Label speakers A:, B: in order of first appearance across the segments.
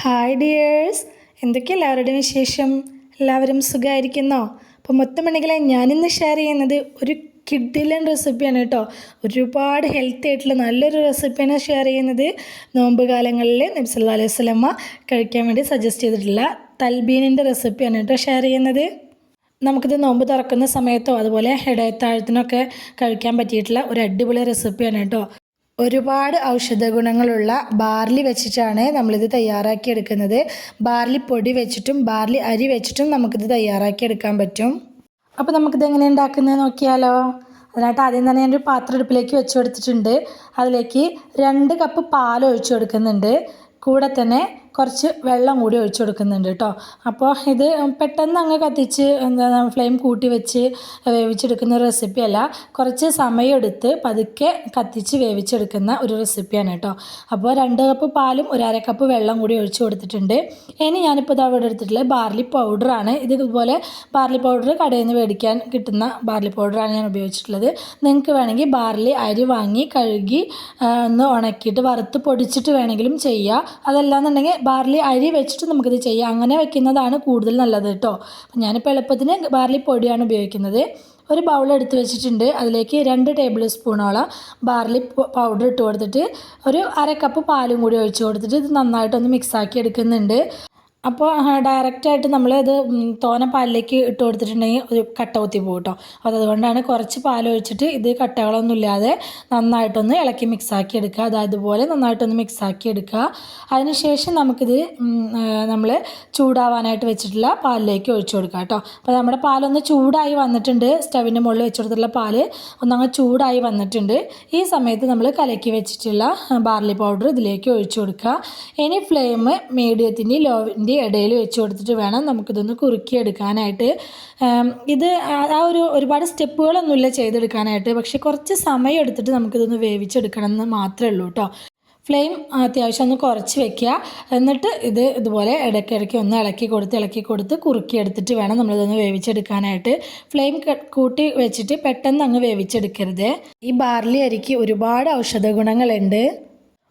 A: Hi dears എന്തൊക്കെ എല്ലാവരുടെയും വിശേഷം? എല്ലാവരും സുഖമായിരിക്കുന്നോ അപ്പോൾ മൊത്തമണികളെ ഞാനിന്ന് ഷെയർ ചെയ്യുന്നത് ഒരു കിഡിലൻ റെസിപ്പിയാണ് കേട്ടോ. ഒരുപാട് ഹെൽത്തി ആയിട്ടുള്ള നല്ലൊരു റെസിപ്പിയാണ് ഷെയർ ചെയ്യുന്നത്. നോമ്പ് കാലങ്ങളിൽ നബ്സല്ലാ അലൈഹി സ്വലമ്മ കഴിക്കാൻ വേണ്ടി സജസ്റ്റ് ചെയ്തിട്ടുള്ള തൽബീനിന്റെ റെസിപ്പിയാണ് കേട്ടോ ഷെയർ ചെയ്യുന്നത്. നമുക്കിത് നോമ്പ് തുറക്കുന്ന സമയത്തോ അതുപോലെ ഇടയത്താഴത്തിനൊക്കെ കഴിക്കാൻ പറ്റിയിട്ടുള്ള ഒരു അടിപൊളി റെസിപ്പിയാണ് കേട്ടോ. ഒരുപാട് ഔഷധ ഗുണങ്ങളുള്ള ബാർലി വെച്ചിട്ടാണ് നമ്മളിത് തയ്യാറാക്കിയെടുക്കുന്നത്. ബാർലി പൊടി വെച്ചിട്ടും ബാർലി അരി വെച്ചിട്ടും നമുക്കിത് തയ്യാറാക്കിയെടുക്കാൻ പറ്റും. അപ്പോൾ നമുക്കിത് എങ്ങനെ ഉണ്ടാക്കുന്നത് നോക്കിയാലോ? അതിനായിട്ട് ആദ്യം തന്നെ ഞാനൊരു പാത്രം അടുപ്പിലേക്ക് വെച്ച് കൊടുത്തിട്ടുണ്ട്. അതിലേക്ക് രണ്ട് കപ്പ് പാൽ ഒഴിച്ചു കൊടുക്കുന്നുണ്ട്. കൂടെ തന്നെ കുറച്ച് വെള്ളം കൂടി ഒഴിച്ചു കൊടുക്കുന്നുണ്ട് കേട്ടോ അപ്പോൾ ഇത് പെട്ടെന്ന് അങ്ങ് കത്തിച്ച് എന്താ ഫ്ലെയിം കൂട്ടി വെച്ച് വേവിച്ചെടുക്കുന്ന ഒരു റെസിപ്പിയല്ല കുറച്ച് സമയമെടുത്ത് പതുക്കെ കത്തിച്ച് വേവിച്ചെടുക്കുന്ന ഒരു റെസിപ്പിയാണ് കേട്ടോ അപ്പോൾ രണ്ട് കപ്പ് പാലും ഒരു അര കപ്പ് വെള്ളം കൂടി ഒഴിച്ചു കൊടുത്തിട്ടുണ്ട്. ഇനി ഞാനിപ്പോൾ ഇത് അവിടെ എടുത്തിട്ടുള്ളത് ബാർലി പൗഡറാണ് ഇത് ഇതുപോലെ ബാർലി പൗഡർ കടയിൽ നിന്ന് മേടിക്കാൻ കിട്ടുന്ന ബാർലി പൗഡറാണ് ഞാൻ ഉപയോഗിച്ചിട്ടുള്ളത്. നിങ്ങൾക്ക് വേണമെങ്കിൽ ബാർലി അരി വാങ്ങി കഴുകി ഒന്ന് ഉണക്കിയിട്ട് വറുത്ത് പൊടിച്ചിട്ട് വേണമെങ്കിലും ചെയ്യുക അതല്ലാന്നുണ്ടെങ്കിൽ ബാർലി അരി വെച്ചിട്ട് നമുക്കിത് ചെയ്യാം. അങ്ങനെ വെക്കുന്നതാണ് കൂടുതൽ നല്ലത് കേട്ടോ ഞാനിപ്പോൾ എളുപ്പത്തിന് ബാർലി പൊടിയാണ് ഉപയോഗിക്കുന്നത്. ഒരു ബൗൾ എടുത്ത് വെച്ചിട്ടുണ്ട്. അതിലേക്ക് രണ്ട് ടേബിൾ സ്പൂണോളം ബാർലി പൗഡർ ഇട്ട് കൊടുത്തിട്ട് ഒരു അര കപ്പ് പാലും കൂടി ഒഴിച്ച് കൊടുത്തിട്ട് ഇത് നന്നായിട്ടൊന്ന് മിക്സാക്കി എടുക്കുന്നുണ്ട്. അപ്പോൾ ഡയറക്റ്റായിട്ട് നമ്മൾ ഇത് തോന പാലിലേക്ക് ഇട്ട് കൊടുത്തിട്ടുണ്ടെങ്കിൽ ഒരു കട്ട കുത്തി പോകും കേട്ടോ അപ്പോൾ അതുകൊണ്ടാണ് കുറച്ച് പാൽ ഒഴിച്ചിട്ട് ഇത് കട്ടകളൊന്നും ഇല്ലാതെ നന്നായിട്ടൊന്ന് ഇളക്കി മിക്സാക്കി എടുക്കുക. അതായത് ഇതുപോലെ നന്നായിട്ടൊന്ന് മിക്സാക്കി എടുക്കുക. അതിനുശേഷം നമുക്കിത് നമ്മൾ ചൂടാവാനായിട്ട് വെച്ചിട്ടുള്ള പാലിലേക്ക് ഒഴിച്ചു കൊടുക്കുക കേട്ടോ അപ്പോൾ നമ്മുടെ പാലൊന്ന് ചൂടായി വന്നിട്ടുണ്ട്. സ്റ്റവിന്റെ മുകളിൽ വെച്ച് കൊടുത്തിട്ടുള്ള പാൽ ഒന്നങ്ങ് ചൂടായി വന്നിട്ടുണ്ട്. ഈ സമയത്ത് നമ്മൾ കലക്കി വെച്ചിട്ടുള്ള ബാർലി പൗഡർ ഇതിലേക്ക് ഒഴിച്ചു കൊടുക്കുക. ഇനി ഫ്ലെയിം മീഡിയത്തിന്റെ ലോവിന്റെ ഇടയിൽ വെച്ച് കൊടുത്തിട്ട് വേണം നമുക്കിതൊന്ന് കുറുക്കിയെടുക്കാനായിട്ട്. ഇത് ആ ഒരു ഒരുപാട് സ്റ്റെപ്പുകളൊന്നുമില്ല ചെയ്തെടുക്കാനായിട്ട്. പക്ഷേ കുറച്ച് സമയം എടുത്തിട്ട് നമുക്കിതൊന്ന് വേവിച്ചെടുക്കണം എന്ന് മാത്രമേ ഉള്ളൂ കേട്ടോ. ഫ്ലെയിം അത്യാവശ്യം ഒന്ന് കുറച്ച് വെക്കുക. എന്നിട്ട് ഇത് ഇതുപോലെ ഇടയ്ക്കിടയ്ക്ക് ഒന്ന് ഇളക്കി കൊടുത്ത് ഇളക്കി കൊടുത്ത് കുറുക്കി എടുത്തിട്ട് വേണം നമ്മളിതൊന്ന് വേവിച്ചെടുക്കാനായിട്ട്. ഫ്ലെയിം കൂട്ടി വെച്ചിട്ട് പെട്ടെന്ന് അങ്ങ് വേവിച്ചെടുക്കരുത്. ഈ ബാർലി അരിക്ക് ഒരുപാട് ഔഷധ ഗുണങ്ങളുണ്ട്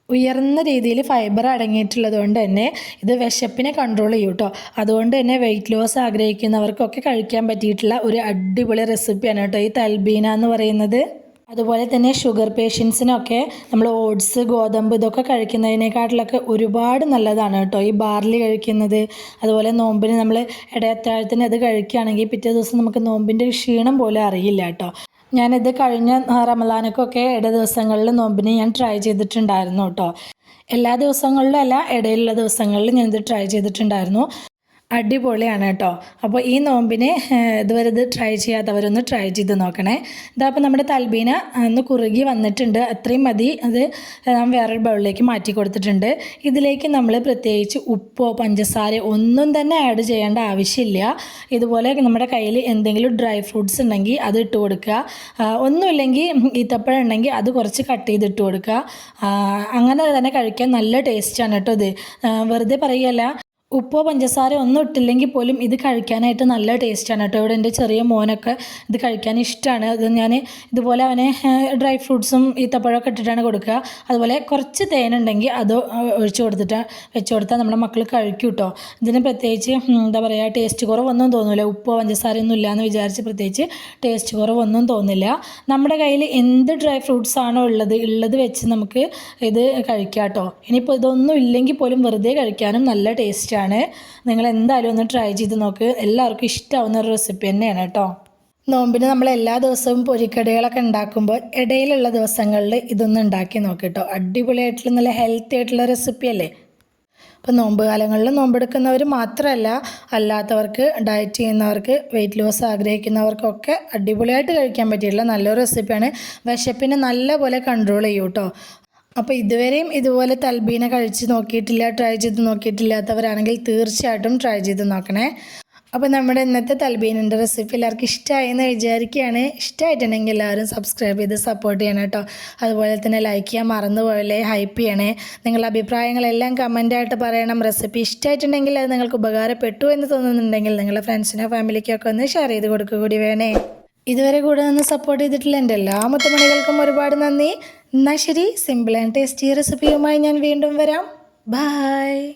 A: ഉയർന്ന രീതിയിൽ ഫൈബർ അടങ്ങിയിട്ടുള്ളത് കൊണ്ട് തന്നെ ഇത് വിശപ്പിനെ കൺട്രോൾ ചെയ്യും കേട്ടോ അതുകൊണ്ട് തന്നെ വെയിറ്റ് ലോസ് ആഗ്രഹിക്കുന്നവർക്കൊക്കെ കഴിക്കാൻ പറ്റിയിട്ടുള്ള ഒരു അടിപൊളി റെസിപ്പിയാണ് കേട്ടോ ഈ തൽബീന എന്ന് പറയുന്നത്. അതുപോലെ തന്നെ ഷുഗർ പേഷ്യൻസിനൊക്കെ നമ്മൾ ഓട്സ് ഗോതമ്പ് ഇതൊക്കെ കഴിക്കുന്നതിനേക്കാട്ടിലൊക്കെ ഒരുപാട് നല്ലതാണ് കേട്ടോ ഈ ബാർലി കഴിക്കുന്നത്. അതുപോലെ നോമ്പിന് നമ്മൾ ഇടയത്താഴത്തിന് അത് കഴിക്കുകയാണെങ്കിൽ പിറ്റേ ദിവസം നമുക്ക് നോമ്പിന്റെ ക്ഷീണം പോലും അറിയില്ല കേട്ടോ ഞാനിത് കഴിഞ്ഞ റമലാനക്കൊക്കെ ഇട ദിവസങ്ങളിൽ നോമ്പിന് ഞാൻ ട്രൈ ചെയ്തിട്ടുണ്ടായിരുന്നു കേട്ടോ. എല്ലാ ദിവസങ്ങളിലും അല്ല ഇടയിലുള്ള ദിവസങ്ങളിൽ ഞാനിത് ട്രൈ ചെയ്തിട്ടുണ്ടായിരുന്നു. അടിപൊളിയാണ് കേട്ടോ. അപ്പോൾ ഈ നോമ്പിനെ ഇതുവരെ ഇത് ട്രൈ ചെയ്യാത്തവരൊന്ന് ട്രൈ ചെയ്ത് നോക്കണേ. ഇതപ്പോൾ നമ്മുടെ തൽബീന ഒന്ന് കുറുകി വന്നിട്ടുണ്ട്. അത്രയും മതി. അത് നാം വേറൊരു ബൗളിലേക്ക് മാറ്റി കൊടുത്തിട്ടുണ്ട്. ഇതിലേക്ക് നമ്മൾ പ്രത്യേകിച്ച് ഉപ്പോ പഞ്ചസാരയോ ഒന്നും തന്നെ ആഡ് ചെയ്യേണ്ട ആവശ്യമില്ല. ഇതുപോലെ നമ്മുടെ കയ്യിൽ എന്തെങ്കിലും ഡ്രൈ ഫ്രൂട്ട്സ് ഉണ്ടെങ്കിൽ അത് ഇട്ട് കൊടുക്കുക. ഒന്നുമില്ലെങ്കിൽ ഈത്തപ്പഴം ഉണ്ടെങ്കിൽ അത് കുറച്ച് കട്ട് ചെയ്ത് ഇട്ട് കൊടുക്കുക അങ്ങനെ തന്നെ കഴിക്കാൻ നല്ല ടേസ്റ്റാണ് കേട്ടോ ഇത്. വെറുതെ പറയുകയല്ല ഉപ്പോ പഞ്ചസാര ഒന്നും ഇട്ടില്ലെങ്കിൽ പോലും ഇത് കഴിക്കാനായിട്ട് നല്ല ടേസ്റ്റാണ് കേട്ടോ. ഇവിടെ എന്റെ ചെറിയ മോനൊക്കെ ഇത് കഴിക്കാൻ ഇഷ്ടമാണ് അത് ഞാൻ ഇതുപോലെ അവനെ ഡ്രൈ ഫ്രൂട്ട്സും ഈത്തപ്പഴമൊക്കെ ഇട്ടിട്ടാണ് കൊടുക്കുക. അതുപോലെ കുറച്ച് തേനുണ്ടെങ്കിൽ അത് ഒഴിച്ചു കൊടുത്തിട്ട് വെച്ച് കൊടുത്താൽ നമ്മുടെ മക്കൾ കഴിക്കും കേട്ടോ. ഇതിന് പ്രത്യേകിച്ച് എന്താ പറയുക ടേസ്റ്റ് കുറവൊന്നും തോന്നില്ല ഉപ്പോ പഞ്ചസാരയൊന്നും ഇല്ല എന്ന് വിചാരിച്ച് പ്രത്യേകിച്ച് ടേസ്റ്റ് കുറവൊന്നും തോന്നില്ല. നമ്മുടെ കയ്യിൽ എന്ത് ഡ്രൈ ഫ്രൂട്ട്സ് ആണോ ഉള്ളത് ഉള്ളത് വെച്ച് നമുക്ക് ഇത് കഴിക്കാം കേട്ടോ. ഇനിയിപ്പോൾ ഇതൊന്നും ഇല്ലെങ്കിൽ പോലും വെറുതെ കഴിക്കാനും നല്ല ടേസ്റ്റാണ്. ആണ് നിങ്ങൾ എന്തായാലും ഒന്ന് ട്രൈ ചെയ്ത് നോക്ക്. എല്ലാവർക്കും ഇഷ്ടമാവുന്ന ഒരു റെസിപ്പി തന്നെയാണ് കേട്ടോ. നോമ്പിന് നമ്മൾ എല്ലാ ദിവസവും പൊരിക്കടികളൊക്കെ ഉണ്ടാക്കുമ്പോൾ ഇടയിലുള്ള ദിവസങ്ങളിൽ ഇതൊന്ന് ഉണ്ടാക്കി നോക്കിട്ടോ അടിപൊളിയായിട്ടുള്ള നല്ല ഹെൽത്തി ആയിട്ടുള്ള റെസിപ്പി അല്ലേ? അപ്പോൾ നോമ്പ് കാലങ്ങളിൽ നോമ്പെടുക്കുന്നവർ മാത്രമല്ല അല്ലാത്തവർക്ക് ഡയറ്റ് ചെയ്യുന്നവർക്ക് വെയിറ്റ് ലോസ് ആഗ്രഹിക്കുന്നവർക്കൊക്കെ അടിപൊളിയായിട്ട് കഴിക്കാൻ പറ്റിയിട്ടുള്ള നല്ലൊരു റെസിപ്പിയാണ് വിശപ്പിനെ നല്ലപോലെ കൺട്രോൾ ചെയ്യൂ കേട്ടോ. അപ്പോൾ ഇതുവരെയും ഇതുപോലെ തൽബീന കഴിച്ച് നോക്കിയിട്ടില്ല ട്രൈ ചെയ്ത് നോക്കിയിട്ടില്ലാത്തവരാണെങ്കിൽ തീർച്ചയായിട്ടും ട്രൈ ചെയ്ത് നോക്കണേ. അപ്പോൾ നമ്മുടെ ഇന്നത്തെ തൽബീനിന്റെ റെസിപ്പി എല്ലാവർക്കും ഇഷ്ടമായി എന്ന് വിചാരിക്കുകയാണ്. ഇഷ്ടമായിട്ടുണ്ടെങ്കിൽ എല്ലാവരും സബ്സ്ക്രൈബ് ചെയ്ത് സപ്പോർട്ട് ചെയ്യണം കേട്ടോ അതുപോലെ തന്നെ ലൈക്ക് ചെയ്യാൻ മറന്നു പോയല്ലേ ഹൈപ്പ് ചെയ്യണേ. നിങ്ങളുടെ അഭിപ്രായങ്ങളെല്ലാം കമന്റായിട്ട് പറയണം. റെസിപ്പി ഇഷ്ടമായിട്ടുണ്ടെങ്കിൽ അത് നിങ്ങൾക്ക് ഉപകാരപ്പെട്ടു എന്ന് തോന്നുന്നുണ്ടെങ്കിൽ നിങ്ങളുടെ ഫ്രണ്ട്സിനോ ഫാമിലിക്കൊക്കെ ഒന്ന് ഷെയർ ചെയ്ത് കൊടുക്കുക കൂടി വേണേ. ഇതുവരെ കൂടെ നിന്ന് സപ്പോർട്ട് ചെയ്തിട്ടില്ല എന്റെ എല്ലാ മുത്തമണികൾക്കും ഒരുപാട് നന്ദി. എന്നാൽ ശരി സിമ്പിൾ ആൻഡ് ടേസ്റ്റി റെസിപ്പിയുമായി ഞാൻ വീണ്ടും വരാം. ബായ്